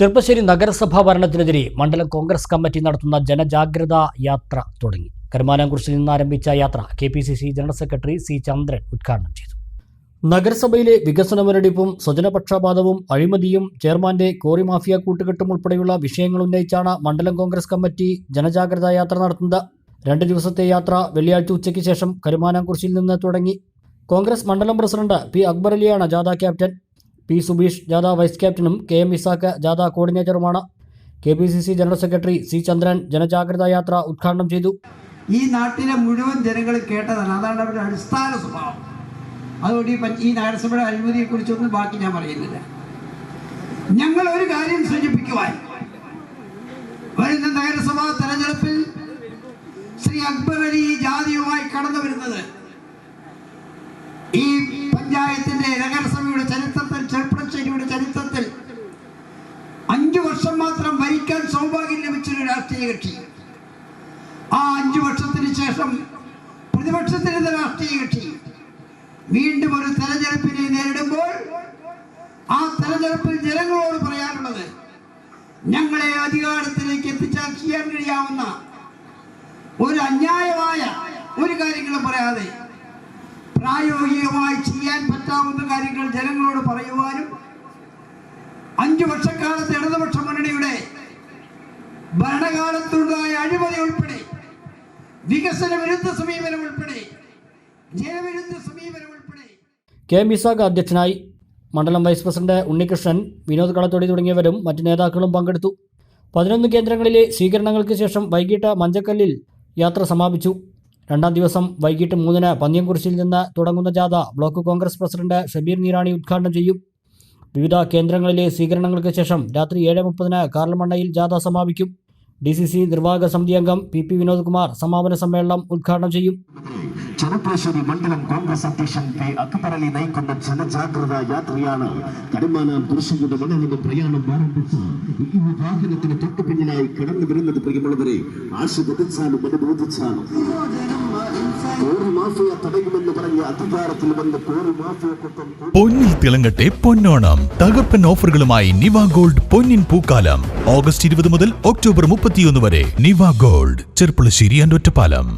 ചെറുപ്പശ്ശേരി നഗരസഭാ ഭരണത്തിനെതിരെ മണ്ഡലം കോൺഗ്രസ് കമ്മിറ്റി നടത്തുന്ന ജനജാഗ്രതാ യാത്ര തുടങ്ങി. കരുമാനാംകുറിച്ചിൽ നിന്ന് ആരംഭിച്ച യാത്ര K P C C general secretary C Chandran ഉദ്ഘാടനം ചെയ്തു. നഗരസഭയിലെ വികസന മുരടിപ്പും സ്വജനപക്ഷപാതവും അഴിമതിയും ചെയർമാന്റെ കോറി മാഫിയ കൂട്ടുകെട്ടും ഉൾപ്പെടെയുള്ള വിഷയങ്ങൾ ഉന്നയിച്ചാണ് മണ്ഡലം കോൺഗ്രസ് കമ്മിറ്റി ജനജാഗ്രതാ യാത്ര നടത്തുന്നത്. രണ്ട് ദിവസത്തെ യാത്ര വെള്ളിയാഴ്ച ഉച്ചയ്ക്ക് ശേഷം കരുമാനാംകുറിച്ചിൽ നിന്ന് തുടങ്ങി. കോൺഗ്രസ് മണ്ഡലം പ്രസിഡന്റ് പി അക്ബർ അലിയാണ് ജാഥ ക്യാപ്റ്റൻ. പി സുബീഷ് ജാഥ വൈസ് ക്യാപ്റ്റനും കെ എം ഇസാക്ക് ജാഥ കോർഡിനേറ്ററുമാണ്. K P C C general secretary C Chandran ജനജാഗ്രതാ യാത്ര ഉദ്ഘാടനം ചെയ്തു. ഈ നാട്ടിലെ മുഴുവൻ ജനങ്ങൾ കേട്ടതാണ്. അതാണ് അവരുടെ അടിസ്ഥാന സ്വഭാവം. അതുകൊണ്ട് ഈ നഗരസഭയുടെ അഴിമതിയെ കുറിച്ചൊന്നും ബാക്കി ഞാൻ പറയുന്നില്ല. ഞങ്ങൾ ഒരു കാര്യം സൂചിപ്പിക്കുവാൻ. വരുന്ന നഗരസഭാ തെരഞ്ഞെടുപ്പിൽ ശ്രീ അക്ബർ അലി ജാതിയുമായി കടന്നു വരുന്നത് ഈ പഞ്ചായത്തിന്റെ നഗരസഭയുടെ ചെറുപ്പശ്ശേരിയുടെ ചരിത്രത്തിൽ അഞ്ചു വർഷം മാത്രം ഭരിക്കാൻ സൗഭാഗ്യം ലഭിച്ചൊരു രാഷ്ട്രീയ കക്ഷി. ആ അഞ്ചു വർഷത്തിന് ശേഷം പ്രതിപക്ഷത്തിരുന്ന രാഷ്ട്രീയ കക്ഷി. വീണ്ടും ഒരു തെരഞ്ഞെടുപ്പിനെ നേരിടുമ്പോൾ ആ തെരഞ്ഞെടുപ്പിൽ ജനങ്ങളോട് പറയാനുള്ളത് ഞങ്ങളെ അധികാരത്തിലേക്ക് എത്തിച്ചാൽ ചെയ്യാൻ കഴിയാവുന്ന ഒരു അന്യായമായ ഒരു കാര്യങ്ങളും പറയാതെ പ്രായോഗികമായി ചെയ്യാൻ പറ്റാവുന്ന കാര്യങ്ങൾ ജനങ്ങളോട് പറയുവാനും അഞ്ചു വർഷക്കാലത്ത് ഇടതുപക്ഷ മുന്നണിയുടെ ഭരണകാലത്തുണ്ടായ അഴിമതി ഉൾപ്പെടെ വികസന വിരുദ്ധ സമീപനം ഉൾപ്പെടെ ജനവിരുദ്ധ സമീപനം ഉൾപ്പെടെ. കെ എം ഇസാഖ് അധ്യക്ഷനായി മണ്ഡലം വൈസ് പ്രസിഡന്റ് ഉണ്ണികൃഷ്ണൻ വിനോദ് കളത്തൊടി തുടങ്ങിയവരും മറ്റ് നേതാക്കളും പങ്കെടുത്തു. പതിനൊന്ന് കേന്ദ്രങ്ങളിലെ സ്വീകരണങ്ങൾക്ക് ശേഷം വൈകിട്ട് മഞ്ചക്കല്ലിൽ യാത്ര സമാപിച്ചു. രണ്ടാം ദിവസം വൈകിട്ട് മൂന്നിന് പന്ന്യംകുറിശിൽ നിന്ന് തുടങ്ങുന്ന ജാഥ ബ്ലോക്ക് കോൺഗ്രസ് പ്രസിഡന്റ് ഷബീർ നീരാണി ഉദ്ഘാടനം ചെയ്യും. വിവിധ കേന്ദ്രങ്ങളിലെ സ്വീകരണങ്ങൾക്ക് ശേഷം രാത്രി ഏഴ് മുപ്പതിന് കാർലമണ്ണയിൽ ജാഥ സമാപിക്കും. ഡി സി സി നിർവാഹക സമിതി അംഗം പി പി വിനോദ് കുമാർ സമാപന സമ്മേളനം ഉദ്ഘാടനം ചെയ്യും. ചെറുപ്പശ്ശേരി മണ്ഡലം കോൺഗ്രസ് അധ്യക്ഷൻ പി അക്ബർ അലി നയിക്കുന്ന ജനജാഗ്രത യാത്രയാണ്. കടുമാന കുരിശിയുടെ മണ്ണിൽ നിന്നും പ്രയാണം ആരംഭിച്ച ഈ വാഹനത്തിന് തൊട്ടു പിന്നിലായി കടന്നു വരുന്നത് പ്രിയമുള്ളവരെ അനുബോധിച്ചാലും മാഫിയ തടയുമെന്ന് പറഞ്ഞ് അധികാരത്തിൽ വന്ന് മാഫിയക്കൊപ്പം പൊന്നിൽ തിളങ്ങട്ടെ പൊന്നോണം. തകർപ്പൻ ഓഫറുകളുമായി നിവ ഗോൾഡ് പൊന്നിൻ പൂക്കാലം. ഓഗസ്റ്റ് ഇരുപത് മുതൽ ഒക്ടോബർ മുപ്പത്തിയൊന്ന് വരെ നിവ ഗോൾഡ് ചെർപ്പുളശ്ശേരി ആൻഡ് ഒറ്റപ്പാലം.